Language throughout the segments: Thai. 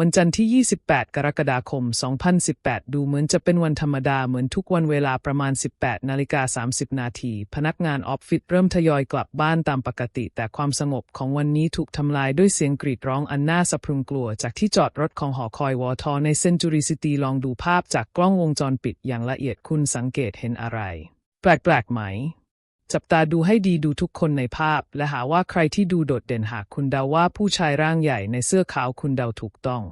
วันจันทร์ที่ 28 กรกฎาคม 2018 ดูเหมือนจะเป็นวันธรรมดาเหมือนทุกวันเวลาประมาณ 18 นาฬิกา 30 นาที พนักงานออฟฟิศเริ่มทยอยกลับบ้านตามปกติ แต่ความสงบของวันนี้ถูกทำลายด้วยเสียงกรีดร้องอันน่าสะพรึงกลัว จากที่จอดรถของหอคอยวอทอในเซนจูรีซิตี้ลองดูภาพจากกล้องวงจรปิดอย่างละเอียดคุณสังเกตเห็นอะไร แปลกๆไหม จับตาดูให้ดีดูทุกคนในภาพ และหาว่าใครที่ดูโดดเด่นหากคุณเดาว่าผู้ชายร่างใหญ่ในเสื้อขาวคุณเดาถูกต้อง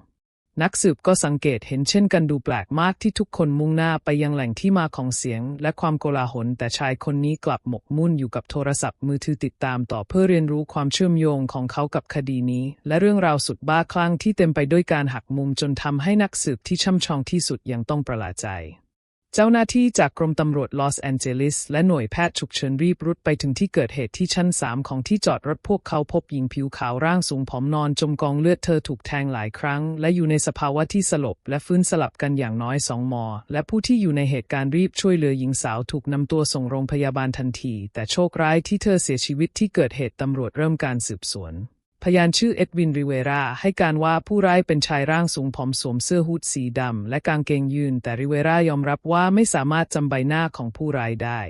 นักสืบก็สังเกตเห็นเช่นกันดูแปลกมากที่ทุกคนมุ่งหน้าไปยังแหล่งที่มาของเสียง และความโกลาหลแต่ชายคนนี้กลับหมกมุ่นอยู่กับโทรศัพท์มือถือติดตามต่อเพื่อเรียนรู้ความเชื่อมโยงของเขากับคดีนี้ และเรื่องราวสุดบ้าคลั่งที่เต็มไปด้วยการหักมุมจนทำให้นักสืบที่ช่ำชองที่สุดยังต้องประหลาดใจ เจ้าหน้าที่จากกรมตำรวจลอสแอนเจลิสและหน่วยแพทย์ฉุกเฉินรีบรุดไปถึงที่เกิดเหตุที่ชั้น 3 ของที่จอดรถพวกเขาพบหญิงผิวขาวร่างสูงผอมนอนจมกองเลือดเธอถูกแทงหลายครั้ง และอยู่ในสภาวะที่สลบ และฟื้นสลับกันอย่างน้อยสองหมอ และผู้ที่อยู่ในเหตุการณ์รีบช่วยเหลือหญิงสาวถูกนำตัวส่งโรงพยาบาลทันที แต่โชคร้ายที่เธอเสียชีวิตที่เกิดเหตุตำรวจเริ่มการสืบสวน พยานชื่อเอ็ดวินริเวราให้การว่าผู้ร้ายเป็นชายร่างสูงผอมสวมเสื้อฮูดสีดำและกางเกงยืน แต่ริเวรายอมรับว่าไม่สามารถจำใบหน้าของผู้ร้ายได้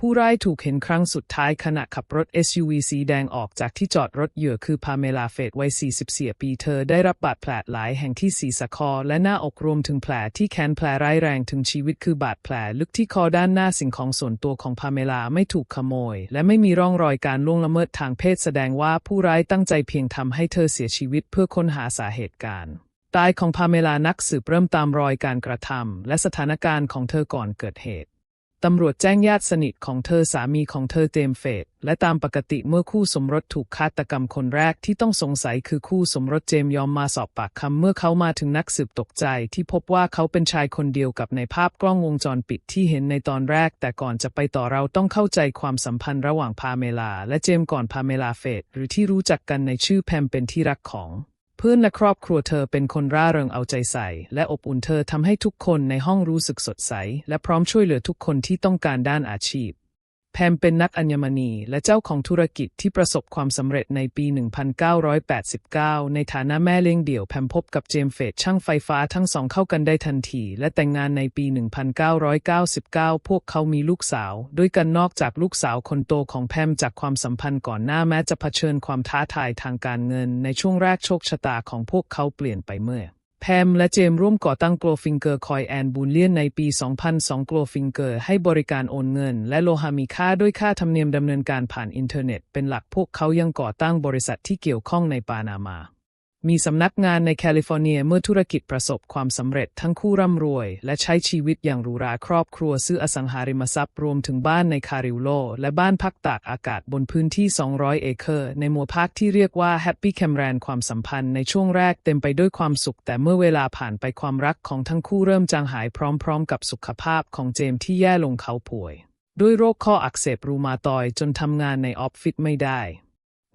ผู้ร้ายถูกเห็นครั้งสุดท้ายขณะขับรถ SUV สีแดงออกจากที่จอดรถเหยื่อคือพาเมลาเฟตวัย 44 ปีเธอได้รับบาดแผลหลายแห่งที่ศีรษะคอ และหน้าอกรวมถึงแผลที่แขนแผลร้ายแรงถึงชีวิตคือบาดแผลลึกที่คอด้านหน้าสิ่งของส่วนตัวของพาเมลาไม่ถูกขโมย และไม่มีร่องรอยการล่วงละเมิดทางเพศแสดงว่าผู้ร้ายตั้งใจเพียงทำให้เธอเสียชีวิตเพื่อค้นหาสาเหตุการณ์ตายของพาเมลานักสืบเริ่มตามรอยการกระทำและสถานการณ์ของเธอก่อนเกิดเหตุ ตำรวจแจ้งญาติสนิทของเธอสามีของเธอเจมเฟดและตามปกติเมื่อคู่สมรสถูกฆาตกรรมคนแรกที่ต้องสงสัยคือคู่สมรสเจมยอมมาสอบปากคำเมื่อเขามาถึงนักสืบตกใจที่พบว่าเขาเป็นชายคนเดียวกับในภาพกล้องวงจรปิดที่เห็นในตอนแรก แต่ก่อนจะไปต่อเราต้องเข้าใจความสัมพันธ์ระหว่างพาเมลา และเจมก่อนพาเมลาเฟดหรือที่รู้จักกันในชื่อแพมเป็นที่รักของ เพื่อนและครอบครัวเธอเป็นคนร่าเริงเอาใจใส่ และอบอุ่นเธอทำให้ทุกคนในห้องรู้สึกสดใส และพร้อมช่วยเหลือทุกคนที่ต้องการด้านอาชีพ แพมเป็นนักอัญมณีและเจ้าของธุรกิจที่ประสบความสำเร็จในปี 1989 ในฐานะแม่เลี้ยงเดี่ยวแพมพบกับเจมส์เฟดช่างไฟฟ้าทั้งสองเข้ากันได้ทันที และแต่งงานในปี 1999 พวกเขามีลูกสาว ด้วยกันนอกจากลูกสาวคนโตของแพมจากความสัมพันธ์ก่อนหน้าแม้จะเผชิญความท้าทายทางการเงิน ในช่วงแรกโชคชะตาของพวกเขาเปลี่ยนไปเมื่อ แพมและเจมร่วมก่อตั้ง Glowfinger Coin and Bullion ในปี 2002 Glowfinger ให้บริการโอนเงิน และโลหะมีค่าด้วยค่าธรรมเนียมดำเนินการผ่านอินเทอร์เน็ต เป็นหลักพวกเขายังก่อตั้งบริษัทที่เกี่ยวข้องในปานามา มีสำนักงานในแคลิฟอร์เนียเมื่อธุรกิจประสบความสำเร็จทั้งคู่ร่ำรวย และใช้ชีวิตอย่างหรูหราครอบครัวซื้ออสังหาริมทรัพย์รวมถึงบ้านในคาริโล และบ้านพักตากอากาศบนพื้นที่ 200 เอเคอร์ ในหมู่พักที่เรียกว่า Happy c a m r a n ความสัมพันธ์ในช่วงแรกเต็มไปด้วยความสุข แต่เมื่อเวลาผ่านไปความรักของทั้งคู่เริ่มจางหายพร้อม ๆ กับสุขภาพของเจมส์ที่แย่ลงเขาป่วย ด้วยโรคข้ออักเสบรูมาตอยจนทำงานในออฟฟิศไม่ได้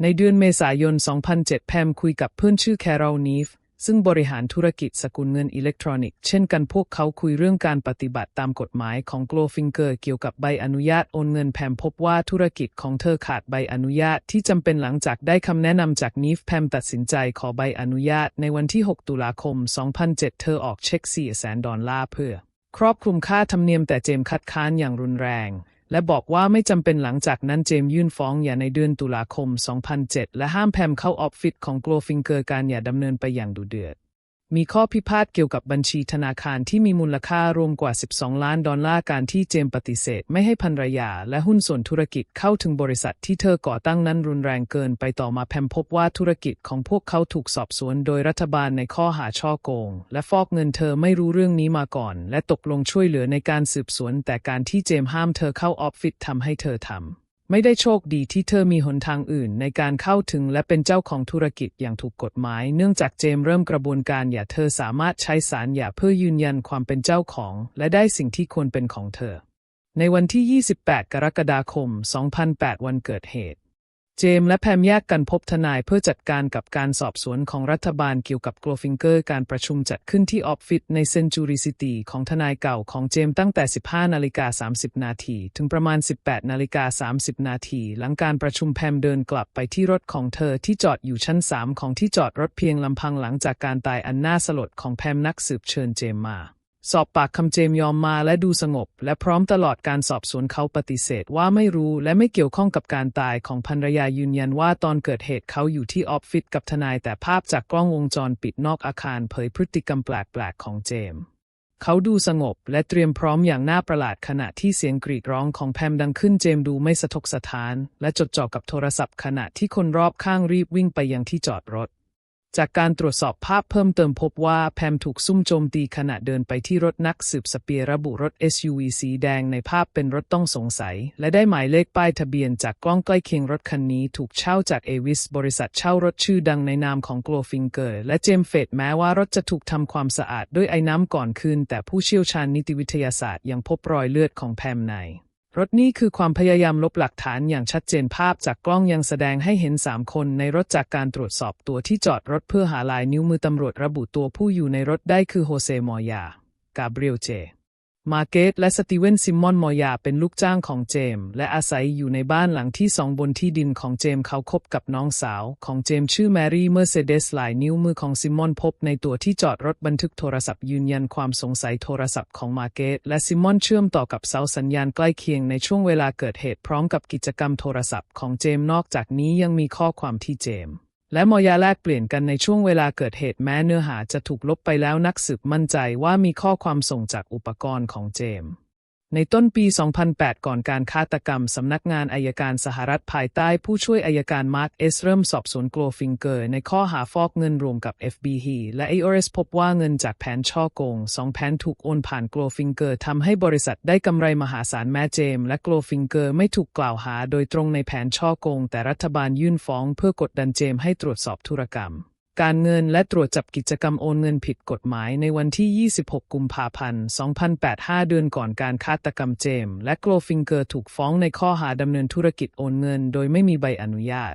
ในเดือนเมษายน 2007 แพมคุยกับเพื่อนชื่อแคโรลนีฟซึ่งบริหารธุรกิจสกุลเงินอิเล็กทรอนิกส์ เช่นกันพวกเขาคุยเรื่องการปฏิบัติตามกฎหมายของ Glowfinger เกี่ยวกับใบอนุญาตโอนเงินแพมพบว่าธุรกิจของเธอขาดใบอนุญาตที่จำเป็นหลังจากได้คำแนะนำจากนีฟแพมตัดสินใจขอใบอนุญาตในวันที่ 6 ตุลาคม 2007 เธอออกเช็ค4แสนดอลลาร์เพื่อ ครอบคลุมค่าธรรมเนียมแต่เจมส์คัดค้านอย่างรุนแรง และบอกว่าไม่จำเป็นหลังจากนั้นเจมยื่นฟ้องอย่าในเดือนตุลาคม 2007 และห้ามแพมเข้าออฟฟิศของกลฟิงเกอร์การอย่าดำเนินไปอย่างดุเดือด มีข้อพิพาทเกี่ยวกับบัญชีธนาคารที่มีมูลค่ารวมกว่า 12 ล้านดอลลาร์การที่เจมปฏิเสธ ไม่ให้ภรรยา และหุ้นส่วนธุรกิจเข้าถึงบริษัทที่เธอก่อตั้งนั้นรุนแรงเกินไปต่อมาแพมพบว่าธุรกิจของพวกเขาถูกสอบสวนโดยรัฐบาลในข้อหาช่อโกง และฟอกเงินเธอไม่รู้เรื่องนี้มาก่อน และตกลงช่วยเหลือในการสืบสวน แต่การที่เจมห้ามเธอเข้าออฟฟิศทำให้เธอทำ ไม่ได้โชคดีที่เธอมีหนทางอื่นในการเข้าถึงและเป็นเจ้าของธุรกิจอย่างถูกกฎหมาย เนื่องจากเจมส์เริ่มกระบวนการหย่าเธอสามารถใช้สารหย่าเพื่อยืนยันความเป็นเจ้าของ และได้สิ่งที่ควรเป็นของเธอ ในวันที่ 28 กรกฎาคม 2008 วันเกิดเหตุ เจมส์และแพมแยกกันพบทนายเพื่อจัดการกับการสอบสวนของรัฐบาลเกี่ยวกับกลฟิงเกอร์การประชุมจัดขึ้นที่ออฟฟิศในเซนจูรีซิตี้ของทนายเก่าของเจมส์ตั้งแต่ 15 นาฬิกา 30 นาทีถึงประมาณ 18 นาฬิกา 30 นาทีหลังการประชุมแพมเดินกลับไปที่รถของเธอที่จอดอยู่ชั้น 3 ของที่จอดรถเพียงลำพังหลังจากการตายอันน่าสลดของแพมนักสืบเชิญเจมส์มา สอบปากคำเจมยอมมาและดูสงบ และพร้อมตลอดการสอบสวนเขาปฏิเสธว่าไม่รู้และไม่เกี่ยวข้องกับการตายของภรรยายืนยันว่าตอนเกิดเหตุเขาอยู่ที่ออฟฟิศกับทนายแต่ภาพจากกล้องวงจรปิดนอกอาคารเผยพฤติกรรมแปลกๆของเจม เขาดูสงบและเตรียมพร้อมอย่างน่าประหลาดขณะที่เสียงกรีดร้องของแพมดังขึ้นเจมดูไม่สะทกสะท้าน และจดจ่อกับโทรศัพท์ขณะที่คนรอบข้างรีบวิ่งไปยังที่จอดรถ จากการตรวจสอบภาพเพิ่มเติมพบว่าแพมถูกซุ่มโจมตีขณะเดินไปที่รถนักสืบสเปียร์ระบุรถ SUV สีแดงในภาพเป็นรถต้องสงสัย และได้หมายเลขป้ายทะเบียนจากกล้องใกล้เคียงรถคันนี้ถูกเช่าจากเอวิสบริษัทเช่ารถชื่อดังในนามของโกลฟิงเกอร์และเจมเฟดแม้ว่ารถจะถูกทำความสะอาดด้วยไอ้น้ำก่อนคืน แต่ผู้เชี่ยวชาญนิติวิทยาศาสตร์ยังพบรอยเลือดของแพมใน รถนี้คือความพยายามลบหลักฐานอย่างชัดเจนภาพจากกล้องยังแสดงให้เห็น 3 คนในรถจากการตรวจสอบตัวที่จอดรถเพื่อหาลายนิ้วมือตำรวจระบุตัวผู้อยู่ในรถได้คือโฮเซมอยากาเบรียลเจ มาเกตและสตีเวนซิมมอนมอยาเป็นลูกจ้างของเจมส์และอาศัยอยู่ในบ้านหลังที่สองบนที่ดินของเจมส์เขาคบกับน้องสาวของเจมส์ชื่อแมรี่เมอร์เซเดสหลายนิ้วมือของซิมมอนพบในตัวที่จอดรถบันทึกโทรศัพท์ยืนยันความสงสัยโทรศัพท์ของมาเกตและซิมมอนเชื่อมต่อกับเสาสัญญาณใกล้เคียงในช่วงเวลาเกิดเหตุพร้อมกับกิจกรรมโทรศัพท์ของเจมส์นอกจากนี้ยังมีข้อความที่เจมส์ และมอยาแลกเปลี่ยนกันในช่วงเวลาเกิดเหตุแม้เนื้อหาจะถูกลบไปแล้วนักสืบมั่นใจว่ามีข้อความส่งจากอุปกรณ์ของเจมส์ ในต้นปี 2008 ก่อนการฆาตกรรม สำนักงานอายการสหรัฐภายใต้ผู้ช่วยอายการมาร์คเอสเริ่มสอบสวนโกลฟิงเกอร์ ในข้อหาฟอกเงินรวมกับ FBI และ AOS พบว่าเงินจากแผนช่อโกงสองแผนถูกโอนผ่านโกลฟิงเกอร์ทำให้บริษัทได้กำไรมหาศาลแม้เจมส์และโกลฟิงเกอร์ไม่ถูกกล่าวหาโดยตรงในแผนช่อโกง แต่รัฐบาลยื่นฟ้องเพื่อกดดันเจมส์ให้ตรวจสอบธุรกรรม การเงินและตรวจจับกิจกรรมโอนเงินผิดกฎหมายในวันที่ 26 กุมภาพันธ์2008 5 เดือนก่อนการฆาตกรรมเจมและโกลฟิงเกอร์ถูกฟ้องในข้อหาดำเนินธุรกิจโอนเงิน โดยไม่มีใบอนุญาต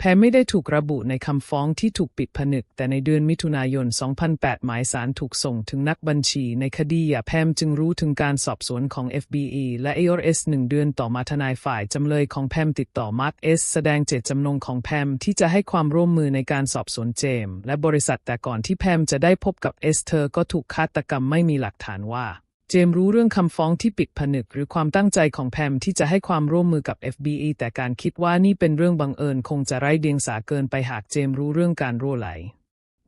แพมไม่ได้ถูกระบุในคำฟ้องที่ถูกปิดผนึก แต่ในเดือนมิถุนายน 2008 หมายสารถูกส่งถึงนักบัญชีในคดีอย่าแพมจึงรู้ถึงการสอบสวนของ FBI และ AOS หนึ่งเดือนต่อมาทนายฝ่ายจำเลยของแพมติดต่อมาร์คเอสแสดงเจตจำนงของแพมที่จะให้ความร่วมมือในการสอบสวนเจมส์และบริษัทแต่ก่อนที่แพมจะได้พบกับเอสเธอก็ถูกฆาตกรรมไม่มีหลักฐานว่า เจมรู้เรื่องคำฟ้องที่ปิดผนึก หรือความตั้งใจของแพมที่จะให้ความร่วมมือกับ FBI แต่การคิดว่านี่เป็นเรื่องบังเอิญคงจะไร้เดียงสาเกินไปหากเจมรู้เรื่องการรั่วไหล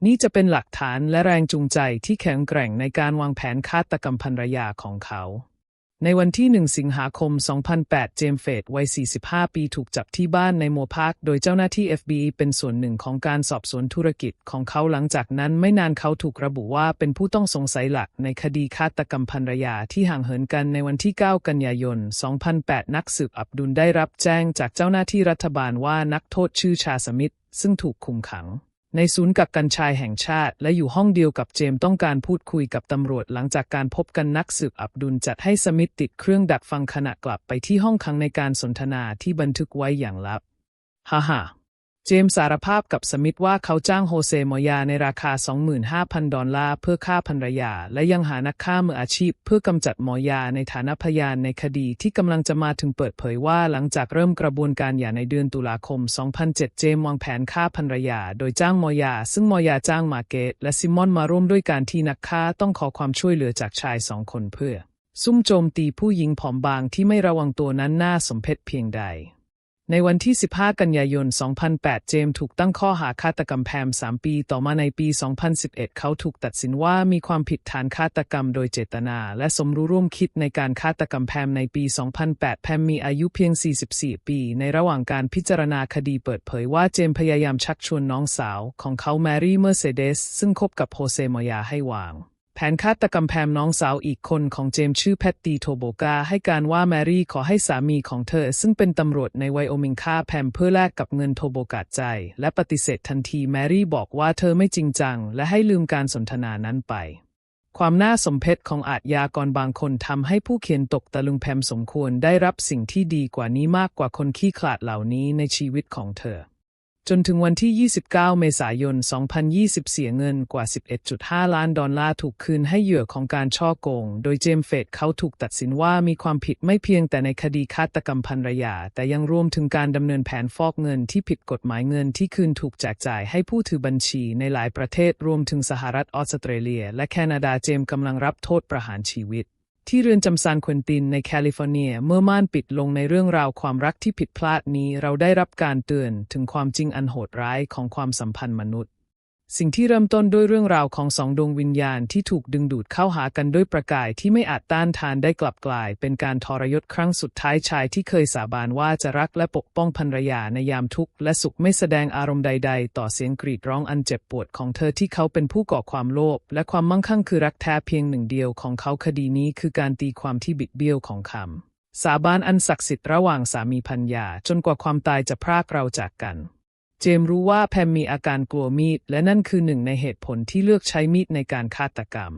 นี่จะเป็นหลักฐานและแรงจูงใจที่แข็งแกร่งในการวางแผนฆาตกรรมภรรยาของเขา ในวันที่ 1 สิงหาคม 2008 เจมส์เฟดวัย 45 ปีถูกจับที่บ้านในโมพาร์คโดยเจ้าหน้าที่ FBI เป็นส่วนหนึ่งของการสอบสวนธุรกิจของเขาหลังจากนั้นไม่นานเขาถูกระบุว่าเป็นผู้ต้องสงสัยหลักในคดีฆาตกรรมภรรยาที่ห่างเหินกันในวันที่ 9 กันยายน 2008 นักสืบอับดุลได้รับแจ้งจากเจ้าหน้าที่รัฐบาลว่านักโทษชื่อชาสมิธซึ่งถูกคุมขัง ในศูนย์กักกันชายแห่งชาติ และอยู่ห้องเดียวกับเจมส์ต้องการพูดคุยกับตำรวจหลังจากการพบกันนักสืบอับดุลจัดให้สมิธติดเครื่องดักฟังขณะกลับไปที่ห้องขังในการสนทนาที่บันทึกไว้อย่างลับ ฮ่าฮ่า จมส์สารภาพกับสมิธว่าเขาจ้างโฮเซมอยาในราคา 25,000 ดอลลาร์เพื่อฆ่าภรรยา และยังหานักฆ่ามืออาชีพ เพื่อกำจัดมอยาในฐานะพยานในคดีที่กำลังจะมาถึงเปิดเผยว่าหลังจากเริ่มกระบวนการหย่าในเดือนตุลาคม 2007 เจมส์วางแผนฆ่าภรรยา โดยจ้างมอยา ซึ่งมอยาจ้างมาเกต และซิมอนมาร่วมด้วยการที่นักฆ่าต้องขอความช่วยเหลือจากชายสองคนเพื่อ ซุ่มโจมตีผู้หญิงผอมบางที่ไม่ระวังตัวนั้นน่าสมเพชเพียงใด ในวันที่ 15 กันยายน 2008 เจมส์ถูกตั้งข้อหาฆาตกรรมแพม 3 ปี ต่อมาในปี 2011 เขาถูกตัดสินว่ามีความผิดฐานฆาตกรรมโดยเจตนา และสมรู้ร่วมคิดในการฆาตกรรมแพมในปี 2008 แพมมีอายุเพียง 44 ปี ในระหว่างการพิจารณาคดีเปิดเผยว่าเจมส์พยายามชักชวนน้องสาว ของเขาแมรี่เมอร์เซเดส ซึ่งคบกับโฮเซมอยาให้วาง ผนฆาตกรรมแพมน้องสาวอีกคนของเจมส์ชื่อแพตตีโทโบกาให้การว่าแมรี่ขอให้สามีของเธอ ซึ่งเป็นตำรวจในไวโอมิงฆ่าแพมเพื่อแลกกับเงินโทโบกาใจ และปฏิเสธทันทีแมรี่บอกว่าเธอไม่จริงจัง และให้ลืมการสนทนานั้นไป ความน่าสมเพชของอาชญากรบางคนทำให้ผู้เขียนตกตะลึงแพมสมควรได้รับสิ่งที่ดีกว่านี้มากกว่าคนขี้ขลาดเหล่านี้ในชีวิตของเธอ จนถึงวันที่ 29 เมษายน 2020 เสียเงินกว่า 11.5 ล้านดอลลาร์ถูกคืนให้เหยื่อของการช่อโกง โดยเจมส์เฟดเขาถูกตัดสินว่ามีความผิดไม่เพียงแต่ในคดีฆาตกรรมภรรยา แต่ยังรวมถึงการดำเนินแผนฟอกเงินที่ผิดกฎหมายเงินที่คืนถูกแจกจ่ายให้ผู้ถือบัญชีในหลายประเทศรวมถึงสหรัฐออสเตรเลีย และแคนาดาเจมส์กำลังรับโทษประหารชีวิต ที่เรือนจำซานควินตินในแคลิฟอร์เนีย เมื่อม่านปิดลงในเรื่องราวความรักที่ผิดพลาดนี้ เราได้รับการเตือนถึงความจริงอันโหดร้ายของความสัมพันธ์มนุษย์ สิ่งที่เริ่มต้นด้วยเรื่องราวของสองดวงวิญญาณที่ถูกดึงดูดเข้าหากันด้วยประกายที่ไม่อาจต้านทานได้กลับกลาย เป็นการทรยศครั้งสุดท้ายชายที่เคยสาบานว่าจะรักและปกป้องภรรยาในยามทุกข์และสุขไม่แสดงอารมณ์ใด ๆ ต่อเสียงกรีดร้องอันเจ็บปวดของเธอที่เขาเป็นผู้ก่อความโลภและความมั่งคั่งคือรักแท้เพียงหนึ่งเดียวของเขาคดีนี้คือการตีความที่บิดเบี้ยวของคำสาบานอันศักดิ์สิทธิ์ระหว่างสามีพัญญาจนกว่าความตายจะพรากเราจากกัน เจมรู้ว่าแพมมีอาการกลัวมีด และนั่นคือหนึ่งในเหตุผลที่เลือกใช้มีดในการฆาตกรรม